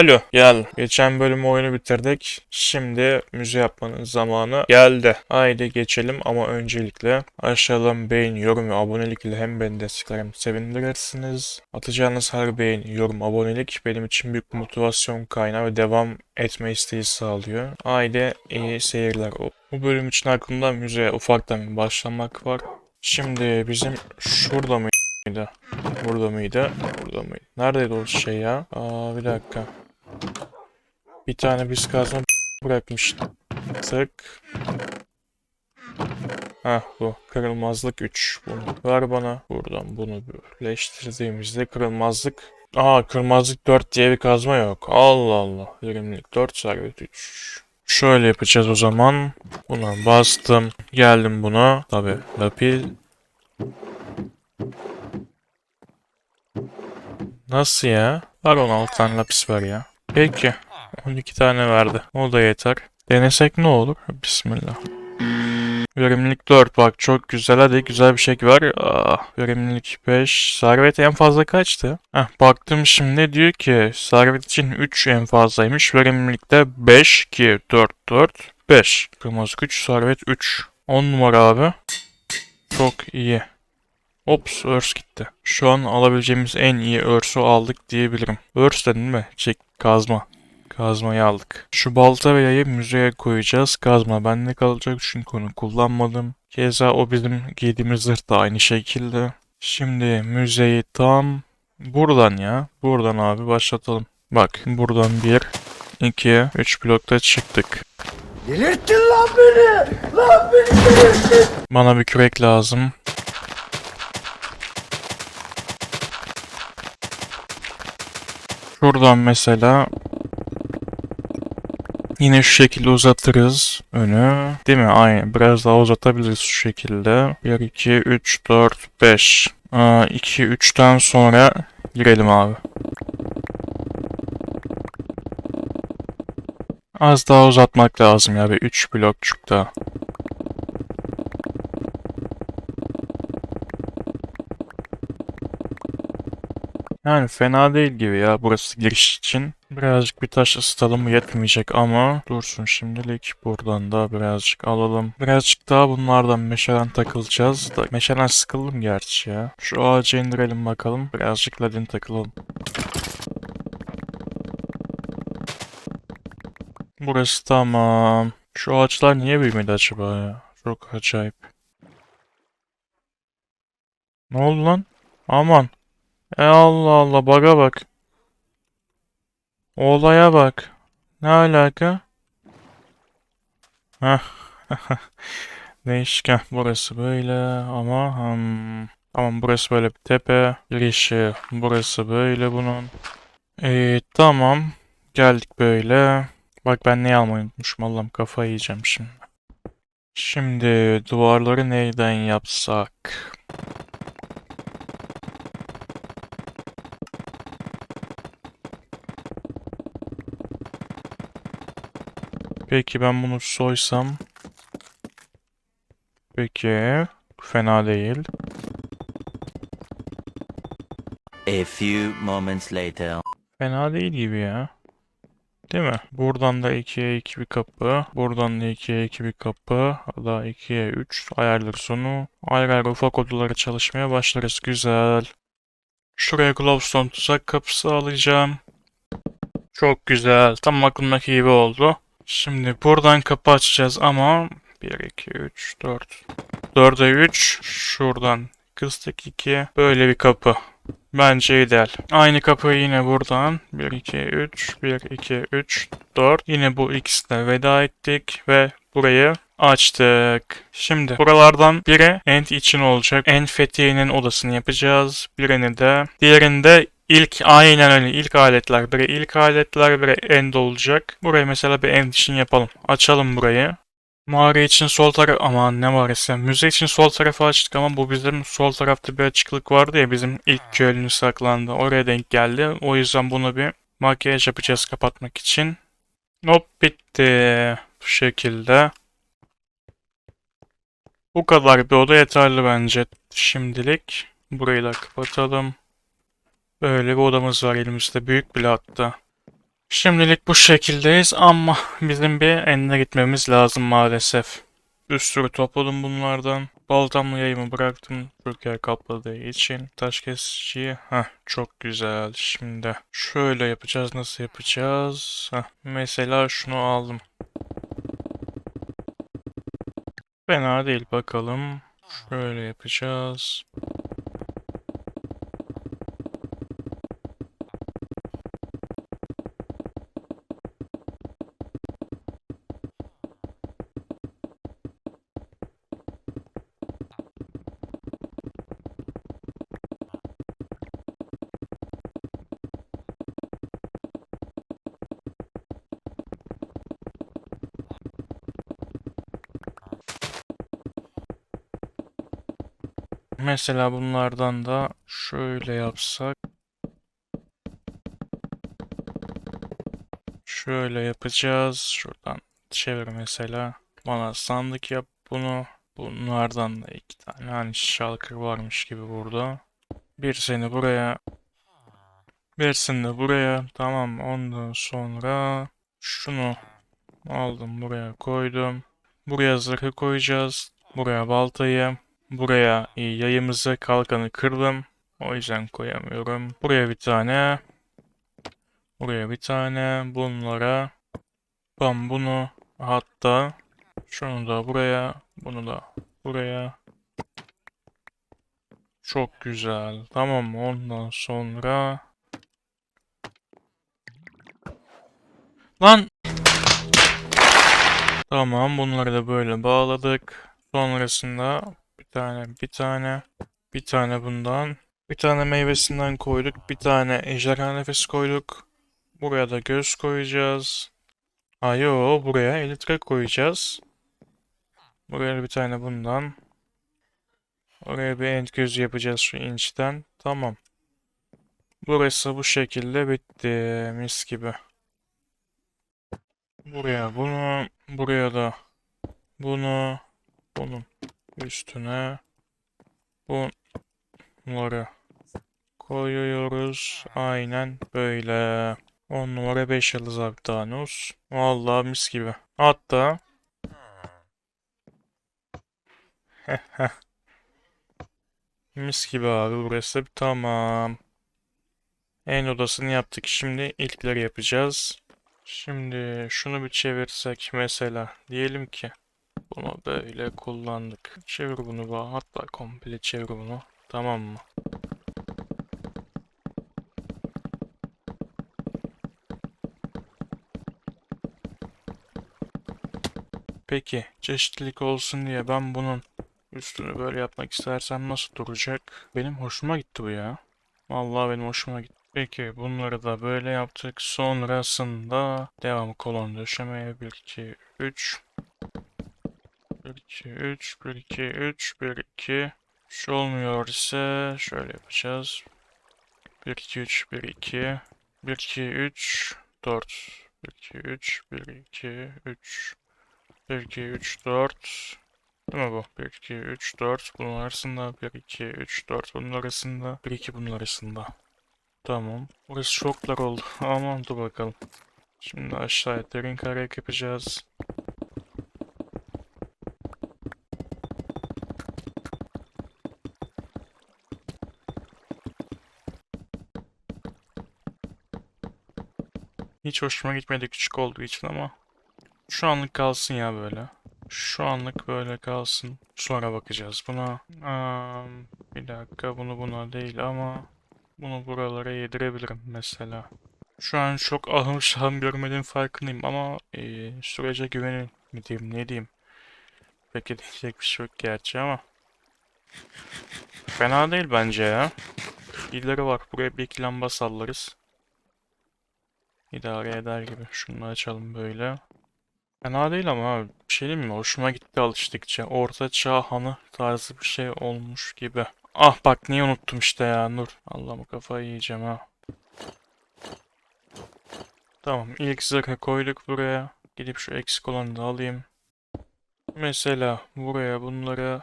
Alo gel. Geçen bölüm oyunu bitirdik. Şimdi müze yapmanın zamanı geldi. Haydi geçelim ama öncelikle aşağıdan beğen, yorum ve abonelik ile hem beni destekler hem sevindirirsiniz. Atacağınız her beğen, yorum, abonelik benim için büyük motivasyon kaynağı ve devam etme isteği sağlıyor. Haydi iyi seyirler. Bu bölüm için aklımda müzeye ufaktan başlamak var. Şimdi bizim şurada mıydı? Burada mıydı? Burada mıydı? Neredeydi o şey ya? Aa bir dakika. Bir tane biz kazma bırakmıştık. Heh bu. Kırılmazlık 3. Bunu ver bana. Buradan bunu birleştirdiğimizde kırılmazlık Aa kırmazlık 4 diye bir kazma yok. Allah Allah. Verimlilik 4 servet 3. Şöyle yapacağız o zaman. Buna bastım. Geldim buna. Tabi lapis. Nasıl ya? Var 16 tane lapis var ya. Peki. 12 tane verdi. O da yeter. Denesek ne olur? Bismillah. Verimlilik 4 bak çok güzel hadi güzel bir şey var. Ah, verimlilik 5. Servet en fazla kaçtı? Heh, baktım şimdi diyor ki servet için 3 en fazlaymış. Verimlilikte 5 2 4 4 5. Kırmızı güç servet 3. 10 numara abi. Çok iyi. Ops örs gitti. Şu an alabileceğimiz en iyi örsü aldık diyebilirim. Örs dedin mi? Çek kazma. Kazmayı aldık. Şu balta ve yayı müzeye koyacağız. Kazma bende kalacak çünkü onu kullanmadım. Keza o bizim giydiğimiz zırh da aynı şekilde. Şimdi müzeyi tam buradan ya. Buradan abi başlatalım. Bak buradan 1, 2, 3 blokta çıktık. Delirttin lan beni! Lan beni delirttin! Bana bir kürek lazım. Şuradan mesela yine şu şekilde uzatırız önü. Değil mi? Aynen. Biraz daha uzatabiliriz şu şekilde. 1, 2, 3, 4, 5. 2, 3'ten sonra girelim abi. Az daha uzatmak lazım ya. Bir 3 blokçuk daha. Yani fena değil gibi ya burası giriş için. Birazcık bir taş ısıtalım yetmeyecek ama dursun şimdilik. Buradan da birazcık alalım. Birazcık daha bunlardan meşalen takılacağız. Da, meşalen sıkıldım gerçi ya. Şu ağaca indirelim bakalım. Birazcık ladin takılalım. Burası tamam. Şu ağaçlar niye büyümedi acaba ya? Çok acayip. Ne oldu lan? Aman. E Allah Allah baga bak. Olaya bak. Ne alaka? Heh. Değişken. Burası böyle ama hmm. Tamam burası böyle bir tepe. Girişi burası böyle bunun. Ee, tamam. Geldik böyle. Bak ben neyi almayı unutmuşum. Allah'ım kafayı yiyeceğim şimdi. Şimdi duvarları neyden yapsak? Peki ben bunu soysam. Peki. Fena değil. A few moments later. Fena değil gibi ya. Değil mi? Buradan da 2'ye 2 bir kapı. Buradan da 2'ye 2 bir kapı. Da 2'ye 3. Ayarlar sonu. Ayrı ayrı ufak odalara çalışmaya başlarız. Güzel. Şuraya glowstone tuzak kapısı alacağım. Çok güzel. Tam aklımdaki gibi oldu. Şimdi buradan kapı açacağız ama 1, 2, 3, 4. 4'e 3. Şuradan kıstık 2. Böyle bir kapı. Bence ideal. Aynı kapıyı yine buradan 1, 2, 3, 1, 2, 3, 4. Yine bu ikisine veda ettik ve burayı açtık. Şimdi buralardan biri end için olacak. End fethiyenin odasını yapacağız. Birini de diğerinde İlk aynen öyle. İlk aletler. Biri ilk aletler biri end olacak. Burayı mesela bir end için yapalım. Açalım burayı. Mağara için sol taraf aman ne mağarası. Müze için sol tarafı açtık ama bu bizim sol tarafta bir açıklık vardı ya bizim ilk köylünün saklandı. Oraya denk geldi. O yüzden bunu bir makyaj yapacağız kapatmak için. Hop bitti. Bu şekilde. Bu kadar bir oda yeterli bence şimdilik. Burayı da kapatalım Böyle bir odamız var elimizde. Büyük bile hatta. Şimdilik bu şekildeyiz ama bizim bir enine gitmemiz lazım maalesef. Bir sürü topladım bunlardan. Baltamla yayımı bıraktım Türkiye kapladığı için. Taş kesiciyi. Heh, çok güzel. Şimdi şöyle yapacağız. Nasıl yapacağız? Heh, mesela şunu aldım. Fena değil bakalım. Şöyle yapacağız. Mesela bunlardan da şöyle yapsak. Şöyle yapacağız. Şuradan çevir mesela. Bana sandık yap bunu. Bunlardan da iki tane hani şalkır varmış gibi burada. Birisini buraya. Birisini de buraya. Tamam ondan sonra şunu aldım buraya koydum. Buraya zırhı koyacağız. Buraya baltayı. Buraya e, yayımızı, kalkanı kırdım. O yüzden koyamıyorum. Buraya bir tane. Buraya bir tane. Bunlara. Ben bunu hatta şunu da buraya. Bunu da buraya. Çok güzel. Tamam ondan sonra. Lan! Tamam bunları da böyle bağladık. Sonrasında tane, bir tane, bir tane bundan. Bir tane meyvesinden koyduk. Bir tane ejderha nefesi koyduk. Buraya da göz koyacağız. Ha yo, buraya elitre koyacağız. Buraya bir tane bundan. Oraya bir end gözü yapacağız şu inçten. Tamam. Burası bu şekilde bitti. Mis gibi. Buraya bunu, buraya da bunu, bunun üstüne bunları koyuyoruz. Aynen böyle. 10 numara 5 yıldız abi Thanos. Vallahi mis gibi. Hatta mis gibi abi burası tamam. En odasını yaptık. Şimdi ilkleri yapacağız. Şimdi şunu bir çevirsek mesela diyelim ki bunu böyle kullandık. Çevir bunu ba- hatta komple çevir bunu. Tamam mı? Peki çeşitlilik olsun diye ben bunun üstünü böyle yapmak istersem nasıl duracak? Benim hoşuma gitti bu ya. Vallahi benim hoşuma gitti. Peki bunları da böyle yaptık. Sonrasında devam kolon döşemeye 1 2 3 1 2 3 1 2 3 1 2 Şu olmuyor ise şöyle yapacağız. 1 2 3 1 2 1 2 3 4 1 2 3 1 2 3 1 2 3 4 Değil mi bu? 1 2 3 4 bunun arasında 1 2 3 4 bunun arasında 1 2 bunun arasında. Tamam. Burası çok dar oldu. Aman dur bakalım. Şimdi aşağıya derin kare yapacağız. Hiç hoşuma gitmedi küçük olduğu için ama şu anlık kalsın ya böyle. Şu anlık böyle kalsın. Sonra bakacağız buna. Aa, bir dakika bunu buna değil ama bunu buralara yedirebilirim mesela. Şu an çok ahım şahım görmediğim farkındayım ama eee sürece güvenin mi diyeyim ne diyeyim. Peki diyecek bir şey yok gerçi ama. Fena değil bence ya. İleri var. Buraya bir iki lamba sallarız. İdare eder gibi. Şunu açalım böyle. Fena değil ama. Bir şey mi? Hoşuma gitti alıştıkça. Orta çağ hanı tarzı bir şey olmuş gibi. Ah bak niye unuttum işte ya Nur. Allah'ım kafayı yiyeceğim ha. Tamam ilk zırhı koyduk buraya. Gidip şu eksik olanı da alayım. Mesela buraya bunları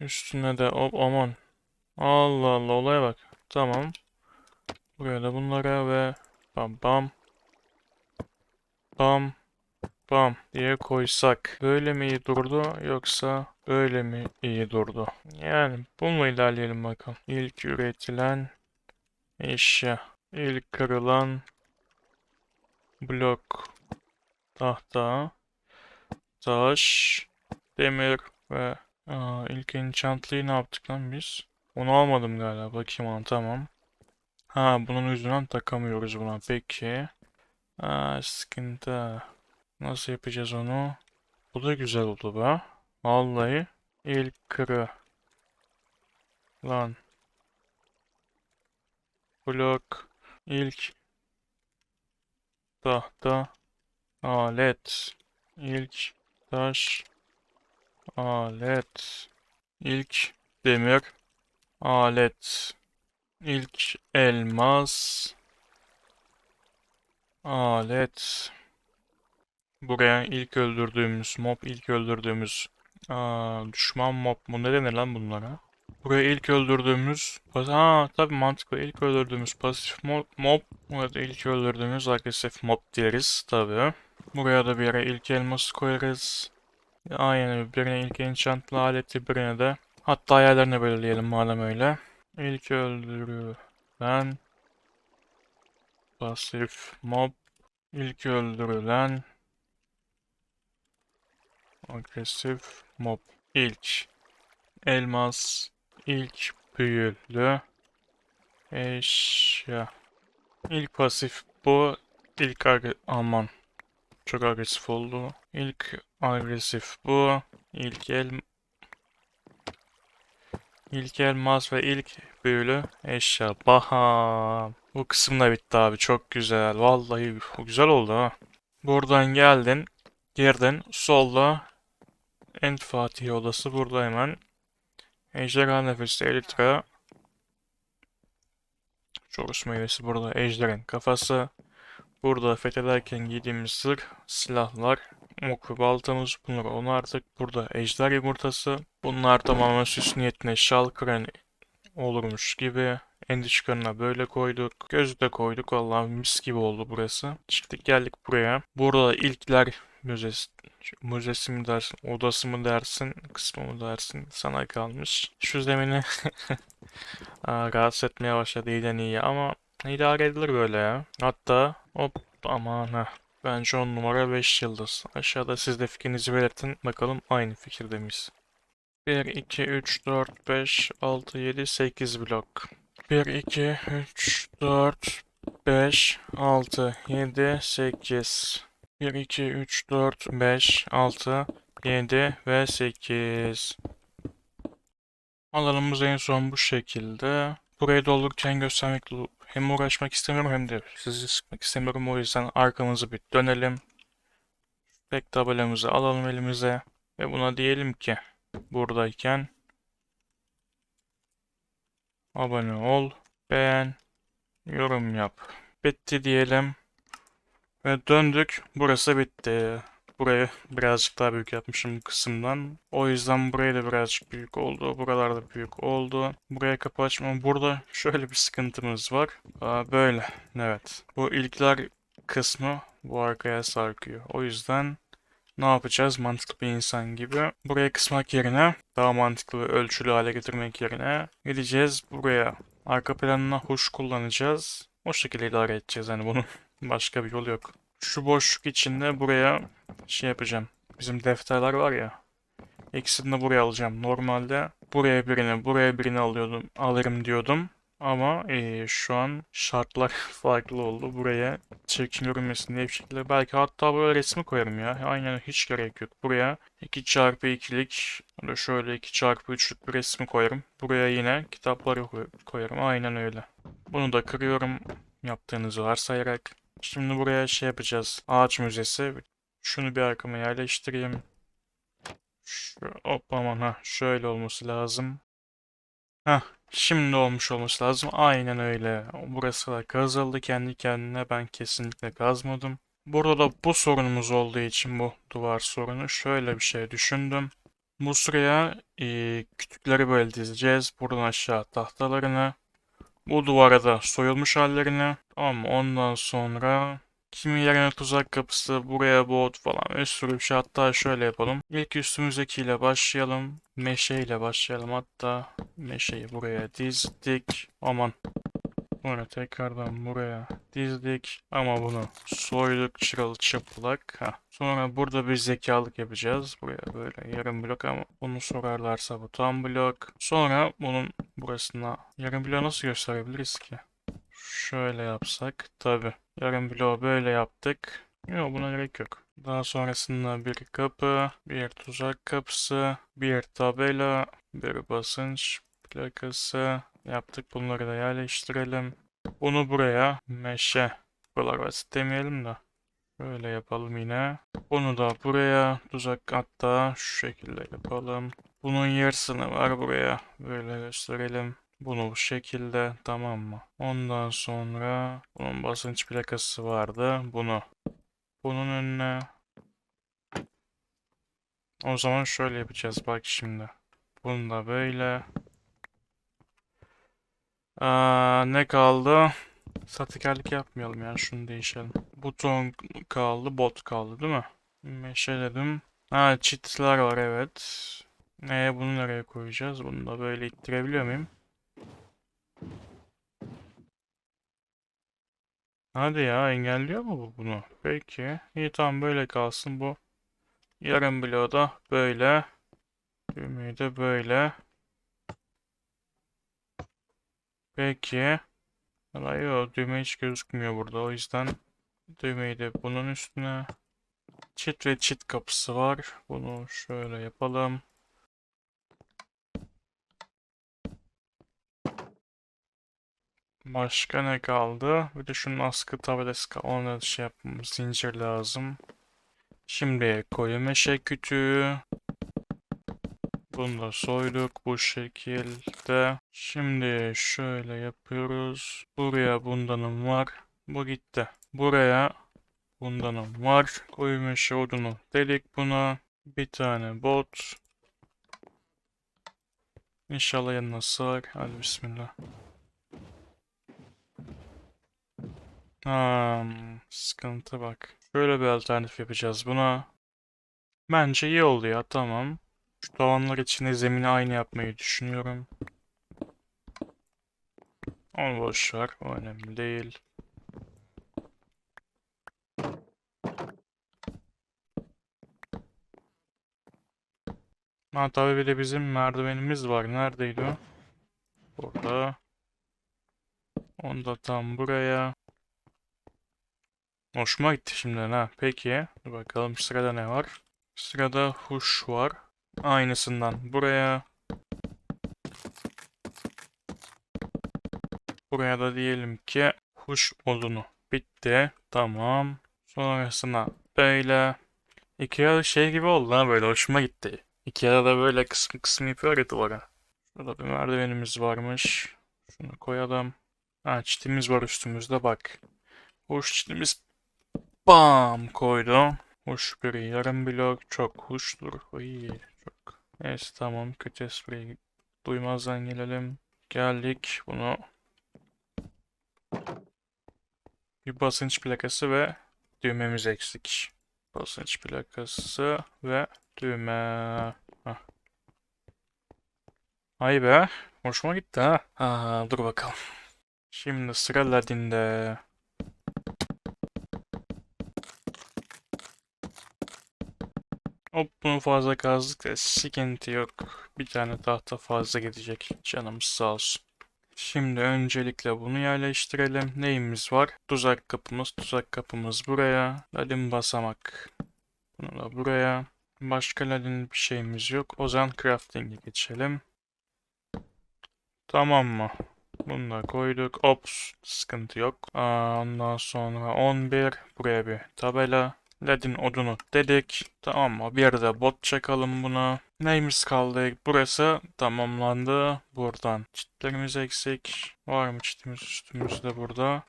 üstüne de hop aman. Allah Allah olaya bak. Tamam. Buraya da bunlara ve bam bam bam bam diye koysak böyle mi iyi durdu yoksa böyle mi iyi durdu? Yani bununla ilerleyelim bakalım. İlk üretilen eşya, ilk kırılan blok, tahta, taş, demir ve Aa, ilk enchantlı'yı ne yaptık lan biz? Onu almadım galiba. Bakayım ona tamam. Ha bunun yüzünden takamıyoruz buna. Peki. Aa, sıkıntı. Nasıl yapacağız onu? Bu da güzel oldu be. Vallahi ilk kırı. Lan. Blok. ilk tahta. Alet. ilk taş. Alet. ilk demir. Alet. İlk elmas. Alet. Buraya ilk öldürdüğümüz mob, ilk öldürdüğümüz aa, düşman mob mu ne denir lan bunlara? Buraya ilk öldürdüğümüz ha tabii mantıklı ilk öldürdüğümüz pasif mob, mob burada ilk öldürdüğümüz agresif mob deriz tabii. Buraya da bir yere ilk elması koyarız. Aynen birine ilk enchantlı aleti birine de hatta yerlerine belirleyelim madem öyle. İlk öldürülen pasif mob ilk öldürülen Agresif mob. İlk elmas. ilk büyülü eşya. İlk pasif bu. İlk aman. Çok agresif oldu. İlk agresif bu. İlk el İlk elmas ve ilk büyülü eşya. Baha. Bu kısım da bitti abi. Çok güzel. Vallahi güzel oldu ha. Buradan geldin. Girdin. Solda End Fatih odası burada hemen. Ejderha nefesi Elitra. Chorus meyvesi burada. Ejder'in kafası. Burada fethederken giydiğimiz zırh, silahlar, ok ve baltamız bunlar onardık. Burada ejder yumurtası. Bunlar tamamen süs niyetine şal kıran olurmuş gibi. Endi çıkanına böyle koyduk. Gözü de koyduk. Vallahi mis gibi oldu burası. Çıktık geldik buraya. Burada ilkler müzesi, müzesi mi dersin, odası mı dersin, kısmı mı dersin sana kalmış. Şu zemini rahatsız etmeye başladı iyiden iyi ama idare edilir böyle ya. Hatta hop aman ha. Bence 10 numara 5 yıldız. Aşağıda siz de fikrinizi belirtin. Bakalım aynı fikirde miyiz? 1, 2, 3, 4, 5, 6, 7, 8 blok. 1, 2, 3, 4, 5, 6, 7, 8. 1, 2, 3, 4, 5, 6, 7 ve 8. Alanımız en son bu şekilde. Burayı doldururken göstermek hem uğraşmak istemiyorum hem de sizi sıkmak istemiyorum. O yüzden arkamızı bir dönelim. Back tabelamızı alalım elimize. Ve buna diyelim ki buradayken abone ol, beğen, yorum yap. Bitti diyelim. Ve döndük. Burası bitti. Burayı birazcık daha büyük yapmışım bu kısımdan. O yüzden burayı da birazcık büyük oldu. Buralarda büyük oldu. Buraya kapı açmam. Burada şöyle bir sıkıntımız var. Aa, böyle. Evet. Bu ilkler kısmı bu arkaya sarkıyor. O yüzden ne yapacağız? Mantıklı bir insan gibi. Buraya kısmak yerine daha mantıklı ve ölçülü hale getirmek yerine gideceğiz buraya. Arka planına huş kullanacağız. O şekilde idare edeceğiz. Yani bunun başka bir yolu yok. Şu boşluk içinde buraya şey yapacağım. Bizim defterler var ya. İkisini de buraya alacağım. Normalde buraya birini, buraya birini alıyordum, alırım diyordum. Ama eee, şu an şartlar farklı oldu. Buraya çirkin görünmesin diye bir şekilde. Belki hatta böyle resmi koyarım ya. Aynen hiç gerek yok. Buraya 2 çarpı 2'lik ya da şöyle 2 çarpı 3'lük bir resmi koyarım. Buraya yine kitapları koy- koyarım. Aynen öyle. Bunu da kırıyorum yaptığınızı varsayarak. Şimdi buraya şey yapacağız. Ağaç müzesi. Şunu bir arkama yerleştireyim. Şu, hop aman ha şöyle olması lazım. Heh şimdi olmuş olması lazım. Aynen öyle. Burası da kazıldı kendi kendine. Ben kesinlikle kazmadım. Burada da bu sorunumuz olduğu için bu duvar sorunu şöyle bir şey düşündüm. Bu sıraya e, kütükleri böyle dizeceğiz. Buradan aşağı tahtalarını. Bu duvara da soyulmuş hallerini. Tamam? Ondan sonra kimi yerine tuzak kapısı, buraya bot falan bir sürü bir şey. Hatta şöyle yapalım. İlk üstümüzdekiyle başlayalım. Meşeyle başlayalım. Hatta meşeyi buraya dizdik. Aman. Sonra tekrardan buraya dizdik. Ama bunu soyduk çıralı çıplak. Heh. Sonra burada bir zekalık yapacağız. Buraya böyle yarım blok ama bunu sorarlarsa bu tam blok. Sonra bunun burasına yarım bloğu nasıl gösterebiliriz ki? Şöyle yapsak. Tabi. Yarım bloğu böyle yaptık. Yok buna gerek yok. Daha sonrasında bir kapı, bir tuzak kapısı, bir tabela, bir basınç plakası yaptık. Bunları da yerleştirelim. Bunu buraya meşe. Buralar basit demeyelim de. Böyle yapalım yine. Bunu da buraya tuzak hatta şu şekilde yapalım. Bunun yarısını var buraya. Böyle gösterelim. Bunu bu şekilde tamam mı? Ondan sonra bunun basınç plakası vardı. Bunu bunun önüne o zaman şöyle yapacağız bak şimdi. Bunu da böyle. Aa, ne kaldı? Sahtekarlık yapmayalım ya şunu değişelim. Buton kaldı, bot kaldı değil mi? Meşaledim. Ha çitler var evet. Ee, bunu nereye koyacağız? Bunu da böyle ittirebiliyor muyum? Hadi ya engelliyor mu bu bunu? Peki. İyi tamam böyle kalsın bu. Yarım bloğu da böyle. Düğmeyi de böyle. Peki. Yok düğme hiç gözükmüyor burada. O yüzden düğmeyi de bunun üstüne. Çit ve çit kapısı var. Bunu şöyle yapalım. Başka ne kaldı? Bir de şunun askı tabelası kaldı. Ona şey yapmamız zincir lazım. Şimdi koyu meşe kütüğü. Bunu da soyduk bu şekilde. Şimdi şöyle yapıyoruz. Buraya bundanım var. Bu gitti. Buraya bundanım var. Koyu meşe odunu dedik buna. Bir tane bot. İnşallah yanına sığar. Hadi bismillah. Hmm, sıkıntı bak. Şöyle bir alternatif yapacağız buna. Bence iyi oldu ya tamam. Şu tavanlar için de zemini aynı yapmayı düşünüyorum. Onu boş. O önemli değil. Ha tabii bir de bizim merdivenimiz var. Neredeydi o? Burada. Onu da tam buraya. Hoşuma gitti şimdiden ha. Peki. Dur bakalım sırada ne var? Sırada huş var. Aynısından buraya. Buraya da diyelim ki huş modunu bitti. Tamam. Sonrasına böyle. Ikea şey gibi oldu ha böyle hoşuma gitti. Ikea'da da böyle kısım kısım yapıyor ya duvara. Şurada bir merdivenimiz varmış. Şunu koyalım. Ha çitimiz var üstümüzde bak. Hoş çitimiz bam koydum. Hoş bir yarım blok çok hoştur. İyi çok. Neyse tamam kötü espriyi duymazdan gelelim. Geldik bunu. Bir basınç plakası ve düğmemiz eksik. Basınç plakası ve düğme. Hah. Ay be. Hoşuma gitti ha. Ha, dur bakalım. Şimdi sıra Ladin'de. Hop bunu fazla kazdık da sıkıntı yok. Bir tane tahta fazla gidecek. Canımız sağ olsun. Şimdi öncelikle bunu yerleştirelim. Neyimiz var? Tuzak kapımız. Tuzak kapımız buraya. Ladin basamak. Bunu da buraya. Başka ladin bir şeyimiz yok. O zaman crafting'e geçelim. Tamam mı? Bunu da koyduk. Ops. Sıkıntı yok. Aa, ondan sonra 11. Buraya bir tabela. Ledin odunu dedik. Tamam mı? Bir yerde bot çakalım buna. Neyimiz kaldı? Burası tamamlandı. Buradan çitlerimiz eksik. Var mı çitimiz üstümüzde burada?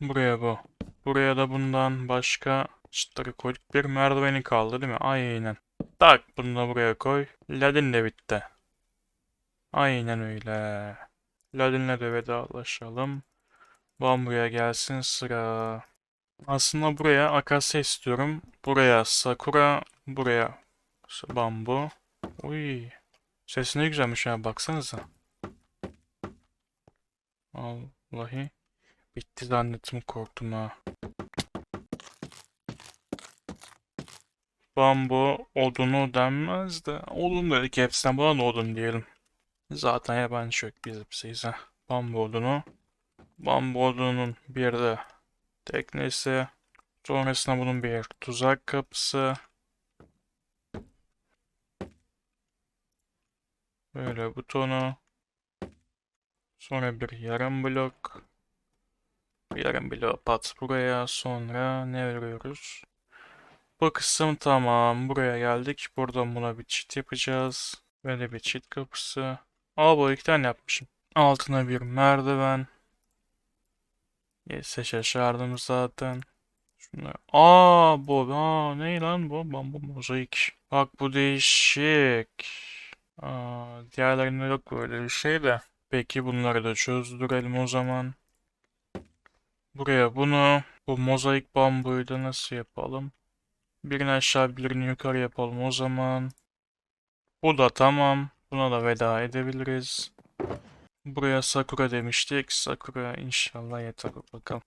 Buraya bu. Buraya da bundan başka çitleri koyduk. Bir merdiveni kaldı değil mi? Aynen. Tak bunu da buraya koy. Ledin de bitti. Aynen öyle. Lalin'le de vedalaşalım. Bambuya gelsin sıra. Aslında buraya akasya istiyorum. Buraya sakura, buraya bambu. Uy. Sesi ne güzelmiş ya baksanıza. Vallahi bitti zannettim korktum ha. Bambu odunu denmez de odun dedik hepsinden buna da odun diyelim. Zaten yabancı yok biz hepsiyiz ha. Bambu odunu. Bambu odunun bir de teknesi. Sonrasında bunun bir tuzak kapısı. Böyle butonu. Sonra bir yarım blok. Yarım blok pat buraya. Sonra ne örüyoruz? Bu kısım tamam. Buraya geldik. Buradan buna bir çit yapacağız. Böyle bir çit kapısı. Aa bu iki tane yapmışım. Altına bir merdiven. Yese şaşardım zaten. Şunlar. Aa bu. Aa ne lan bu? Bambu mozaik. Bak bu değişik. Aa, diğerlerinde yok böyle bir şey de. Peki bunları da çözdürelim o zaman. Buraya bunu. Bu mozaik bambuyu da nasıl yapalım? Birini aşağı birini yukarı yapalım o zaman. Bu da tamam. Buna da veda edebiliriz. Buraya Sakura demiştik. Sakura inşallah yeter bakalım.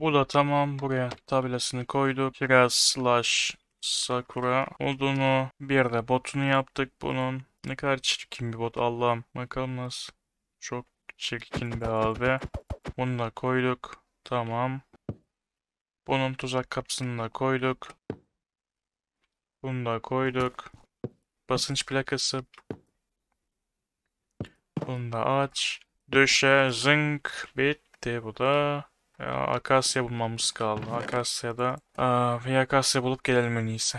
Bu da tamam. Buraya tabelasını koyduk. Kiraz slash Sakura odunu. Bir de botunu yaptık bunun. Ne kadar çirkin bir bot Allah'ım. Bakalım nasıl. Çok çirkin bir abi. Bunu da koyduk. Tamam. Bunun tuzak kapısını da koyduk. Bunu da koyduk. Basınç plakası. Bunu da aç. Döşe zınk. Bitti bu da. Ya, akasya bulmamız kaldı. Akasya'da aa, bir akasya bulup gelelim en iyisi.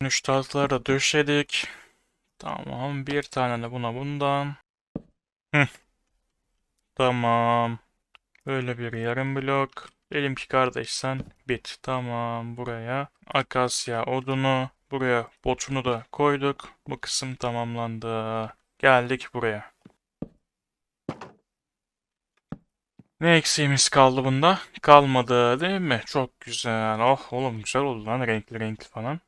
Üç tahtaları da döşedik. Tamam. Bir tane de buna bundan. Hı. Tamam. Böyle bir yarım blok. Diyelim ki kardeş sen bit. Tamam buraya. Akasya odunu. Buraya botunu da koyduk. Bu kısım tamamlandı. Geldik buraya. Ne eksiğimiz kaldı bunda? Kalmadı değil mi? Çok güzel. Oh oğlum güzel oldu lan renkli renkli falan.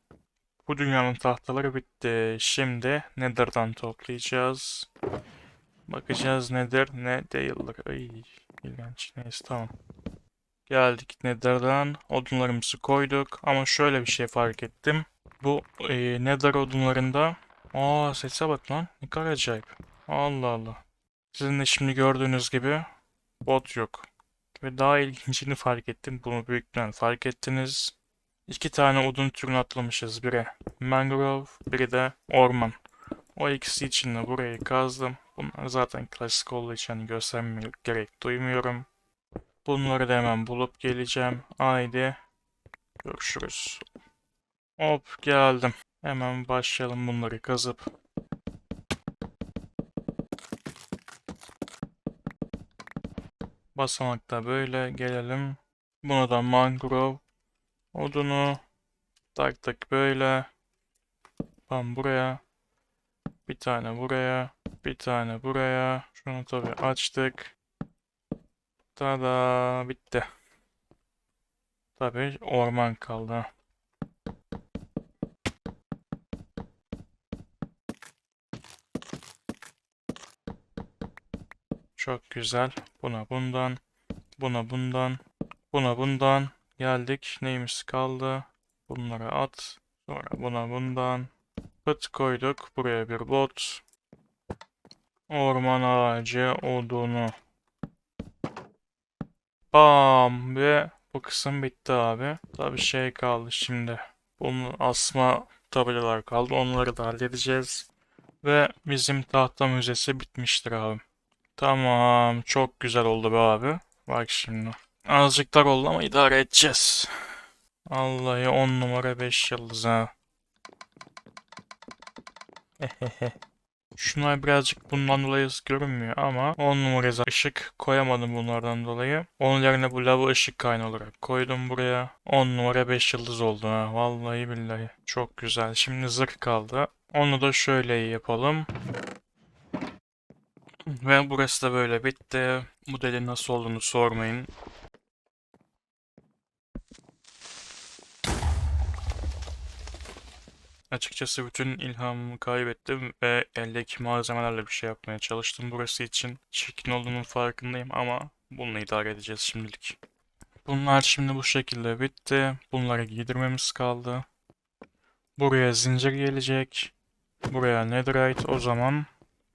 Bu dünyanın tahtaları bitti. Şimdi Nether'dan toplayacağız. Bakacağız nedir ne değildir. Ay, ilginç. Neyse tamam. Geldik Nether'dan. Odunlarımızı koyduk. Ama şöyle bir şey fark ettim. Bu e, Nether odunlarında... Aa sese bak lan. Ne kadar acayip. Allah Allah. Sizin de şimdi gördüğünüz gibi bot yok. Ve daha ilgincini fark ettim. Bunu büyükten fark ettiniz. İki tane odun türünü atlamışız. Biri mangrove, biri de orman. O ikisi için de burayı kazdım. Bunlar zaten klasik olduğu için hani göstermeye gerek duymuyorum. Bunları da hemen bulup geleceğim. Haydi. Görüşürüz. Hop geldim. Hemen başlayalım bunları kazıp. Basamakta böyle gelelim. Buna da mangrove odunu taktık böyle. Tam buraya. Bir tane buraya. Bir tane buraya. Şunu tabii açtık. Tada bitti. Tabii orman kaldı. Çok güzel. Buna bundan. Buna bundan. Buna bundan. Geldik. Neyimiz kaldı? Bunları at. Sonra buna bundan. Pıt koyduk. Buraya bir bot. Orman ağacı odunu. Bam ve bu kısım bitti abi. Tabii şey kaldı şimdi. Bunu asma tabelalar kaldı. Onları da halledeceğiz. Ve bizim tahta müzesi bitmiştir abi. Tamam. Çok güzel oldu be abi. Bak şimdi. Azıcık dar oldu ama idare edeceğiz. Vallahi 10 numara 5 yıldız ha. Şunlar birazcık bundan dolayı görünmüyor ama 10 numara ışık koyamadım bunlardan dolayı. Onun yerine bu lava ışık kaynağı olarak koydum buraya. 10 numara 5 yıldız oldu ha. Vallahi billahi. Çok güzel. Şimdi zırh kaldı. Onu da şöyle yapalım. Ve burası da böyle bitti. Modelin nasıl olduğunu sormayın. Açıkçası bütün ilhamımı kaybettim ve eldeki malzemelerle bir şey yapmaya çalıştım burası için. Çirkin olduğunun farkındayım ama bununla idare edeceğiz şimdilik. Bunlar şimdi bu şekilde bitti. Bunları giydirmemiz kaldı. Buraya zincir gelecek. Buraya netherite. O zaman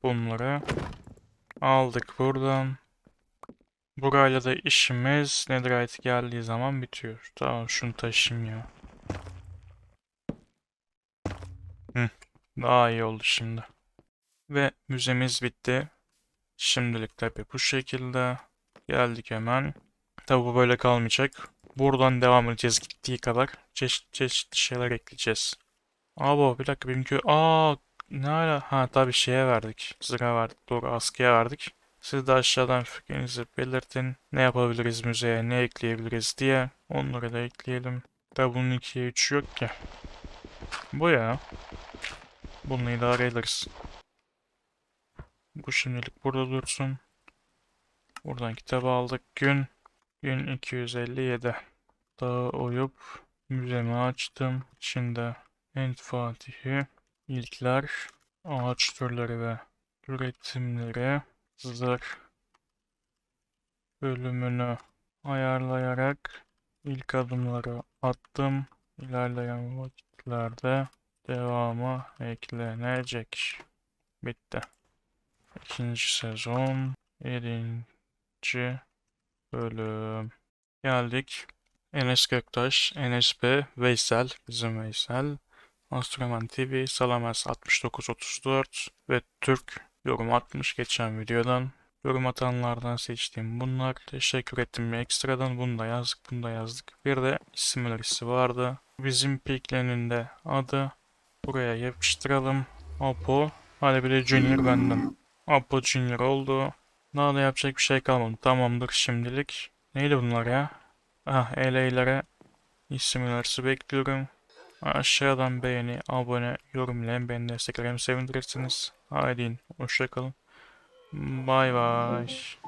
bunları aldık buradan. Burayla da işimiz netherite geldiği zaman bitiyor. Tamam şunu taşıyayım ya. Daha iyi oldu şimdi. Ve müzemiz bitti. Şimdilik tabi bu şekilde. Geldik hemen. Tabi bu böyle kalmayacak. Buradan devam edeceğiz gittiği kadar. Çeşit çeşitli şeyler ekleyeceğiz. Aa bir dakika benimki... Aa ne ala? Ha tabi şeye verdik. Zırha verdik. Doğru askıya verdik. Siz de aşağıdan fikrinizi belirtin. Ne yapabiliriz müzeye, ne ekleyebiliriz diye. Onları da ekleyelim. Tabi bunun 2'ye 3 yok ki. Bu ya. Bununla idare ederiz. Bu şimdilik burada dursun. Buradan kitabı aldık. Gün. Gün 257. Dağı oyup müzemi açtım. İçinde End Fatihi, ilkler, ağaç türleri ve üretimleri, zırh bölümünü ayarlayarak ilk adımları attım. İlerleyen vakitlerde devamı eklenecek. Bitti. İkinci sezon. Yedinci bölüm. Geldik. Enes Göktaş, Enes B, Veysel, bizim Veysel, Astroman TV, Salamers 6934 ve Türk yorum atmış geçen videodan. Yorum atanlardan seçtiğim bunlar. Teşekkür ettim ekstradan. Bunu da yazdık, bunu da yazdık. Bir de isimlerisi vardı. Bizim piklerinin de adı. Buraya yapıştıralım. Apo. Hadi bir de Junior benden. Apo Junior oldu. Daha da yapacak bir şey kalmadı. Tamamdır şimdilik. Neydi bunlar ya? Ah, eleylere isimlerisi bekliyorum. Aşağıdan beğeni, abone, yorumlayın. Beni desteklerim sevindirirsiniz. Haydi, hoşçakalın. Bay bay.